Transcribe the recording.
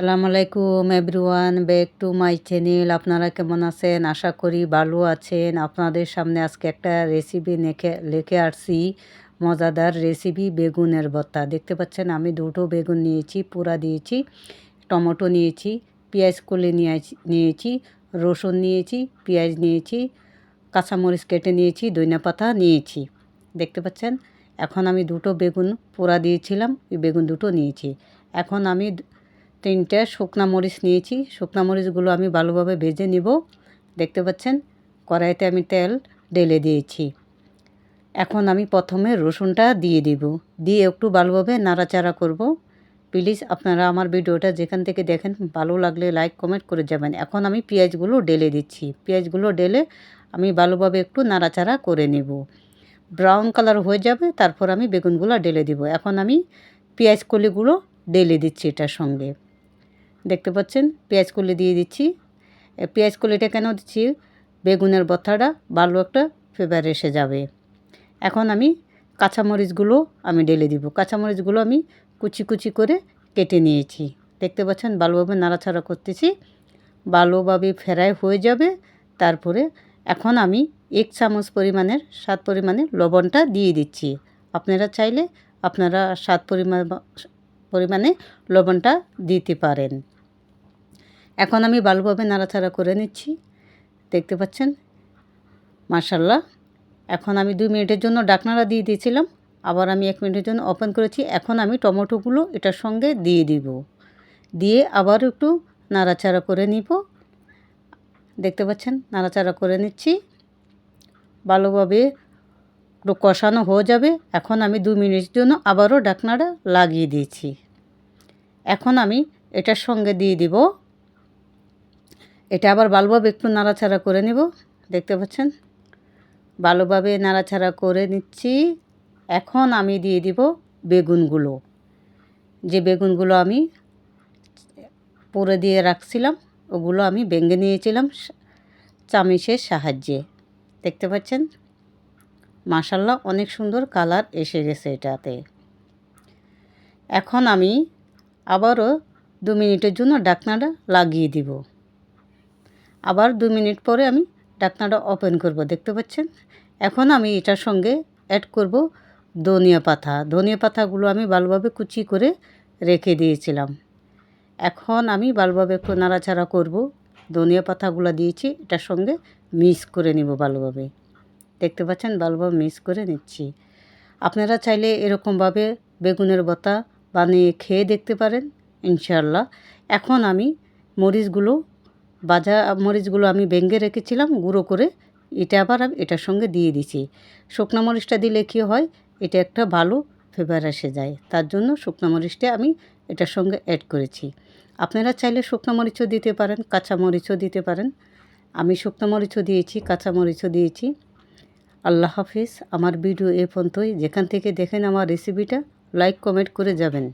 সালাম আলাইকুম everyone, back to my channel. আপনারা কেমন আছেন? আশা করি ভালো আছেন। আপনাদের সামনে আজকে একটা রেসিপি নেখে, লিখে আসছি। মজাদার রেসিপি বেগুনের ভর্তা। দেখতে পাচ্ছেন, আমি দুটো বেগুন নিয়েছি, পুরা দিয়েছি, টমেটো নিয়েছি, পেঁয়াজ কলে নিয়েছি রসুন নিয়েছি, পেঁয়াজ নিয়েছি, কাঁচামরিচ কেটে নিয়েছি দইনা পাতা নিয়েছি। দেখতে পাচ্ছেন, এখন আমি দুটো বেগুন পোড়া দিয়েছিলাম ওই বেগুন দুটো নিয়েছি। এখন আমি তিনটে শুকনা মরিচ নিয়েছি। শুকনা মরিচগুলো আমি ভালোভাবে ভেজে নিব। দেখতে পাচ্ছেন? কড়াইতে আমি তেল ঢেলে দিয়েছি। এখন আমি প্রথমে রসুনটা দিয়ে দিব। দিয়ে একটু ভালোভাবে নাড়াচাড়া করব। প্লিজ আপনারা আমার ভিডিওটা যেখান থেকে দেখেন, ভালো লাগলে লাইক, কমেন্ট করে যাবেন। এখন আমি পেঁয়াজগুলো ডেলে দিচ্ছি। পেঁয়াজগুলো ডেলে আমি ভালোভাবে একটু নাড়াচাড়া করে নেব। ব্রাউন কালার হয়ে যাবে, তারপর আমি বেগুনগুলো ঢেলে দিব। এখন আমি পেঁয়াজ কলিগুলো ডেলে দিচ্ছি এটার সঙ্গে। দেখতে পাচ্ছেন? পেঁয়াজ কলি দিয়ে দিচ্ছি। পেঁয়াজ কলিটা কেন দিচ্ছি? বেগুনের বথাটা ভালো একটা ফ্লেভার এসে যাবে। এখন আমি কাঁচামরিচগুলো আমি ঢেলে দিব। কাঁচামরিচগুলো আমি কুচি কুচি করে কেটে নিয়েছি। দেখতে পাচ্ছেন? ভালোভাবে নাড়াচাড়া করতেছি। ভালোভাবে ফেরাই হয়ে যাবে। তারপরে এখন আমি এক চামচ পরিমাণের স্বাদ পরিমাণে লবণটা দিয়ে দিচ্ছি। আপনারা চাইলে আপনারা স্বাদ পরিমাণ পরিমাণে লবণটা দিতে পারেন। এখন আমি ভালোভাবে নাড়াচাড়া করে নিচ্ছি। দেখতে পাচ্ছেন? মার্শাল্লাহ এখন আমি দুই মিনিটের জন্য ডাকনাড়া দিয়ে দিয়েছিলাম। আবার আমি এক মিনিটের জন্য ওপেন করেছি। এখন আমি টমেটোগুলো এটার সঙ্গে দিয়ে দিব। দিয়ে আবার একটু নাড়াচাড়া করে নিব। দেখতে পাচ্ছেন? নাড়াচাড়া করে নিচ্ছি। ভালোভাবে একটু কষানো হয়ে যাবে। এখন আমি দু মিনিটের জন্য আবারও ডাকনাটা লাগিয়ে দিয়েছি। এখন আমি এটার সঙ্গে দিয়ে দিব। এটা আবার ভালোভাবে একটু নাড়াচাড়া করে নেব, দেখতে পাচ্ছেন? ভালোভাবে নাড়াচাড়া করে নিচ্ছি। এখন আমি দিয়ে দিব বেগুনগুলো। যে বেগুনগুলো আমি পরে দিয়ে রাখছিলাম, ওগুলো আমি ভেঙে নিয়েছিলাম চামিচের সাহায্যে। দেখতে পাচ্ছেন? মাসাল্লাহ অনেক সুন্দর কালার এসে গেছে এটাতে। এখন আমি আবারও দু মিনিটের জন্য ডাকনাটা লাগিয়ে দিব। আবার দু মিনিট পরে আমি ডাকনাটা ওপেন করব, দেখতে পাচ্ছেন? এখন আমি এটার সঙ্গে অ্যাড করব ধনিয়া পাতা। ধনিয়া পাতাগুলো আমি ভালোভাবে কুচি করে রেখে দিয়েছিলাম। এখন আমি ভালোভাবে একটু নাড়াচাড়া করব। ধনিয়া পাতাগুলো দিয়েছি, এটার সঙ্গে মিক্স করে নিব ভালোভাবে। দেখতে পাচ্ছেন? ভালোভাবে মিক্স করে নিচ্ছি। আপনারা চাইলে এরকমভাবে বেগুনের বতা বানিয়ে খেয়ে দেখতে পারেন ইনশাল্লাহ এখন আমি মরিচগুলো বাজা মরিচগুলো আমি ভেঙে রেখেছিলাম, গুঁড়ো করে। এটা আবার আমি এটার সঙ্গে দিয়ে দিছি। শুকনো মরিচটা দিলে কী হয়, এটা একটা ভালো ফ্লেভার এসে যায়। তার জন্য শুকনো মরিচটা আমি এটার সঙ্গে অ্যাড করেছি। আপনারা চাইলে শুকনো মরিচও দিতে পারেন, কাঁচা মরিচও দিতে পারেন। আমি শুকনো মরিচও দিয়েছি, কাঁচা মরিচও দিয়েছি। আল্লাহ হাফিজ। আমার ভিডিও এ পর্যন্তই। যেখান থেকে দেখেন আমার রেসিপিটা লাইক কমেন্ট করে যাবেন।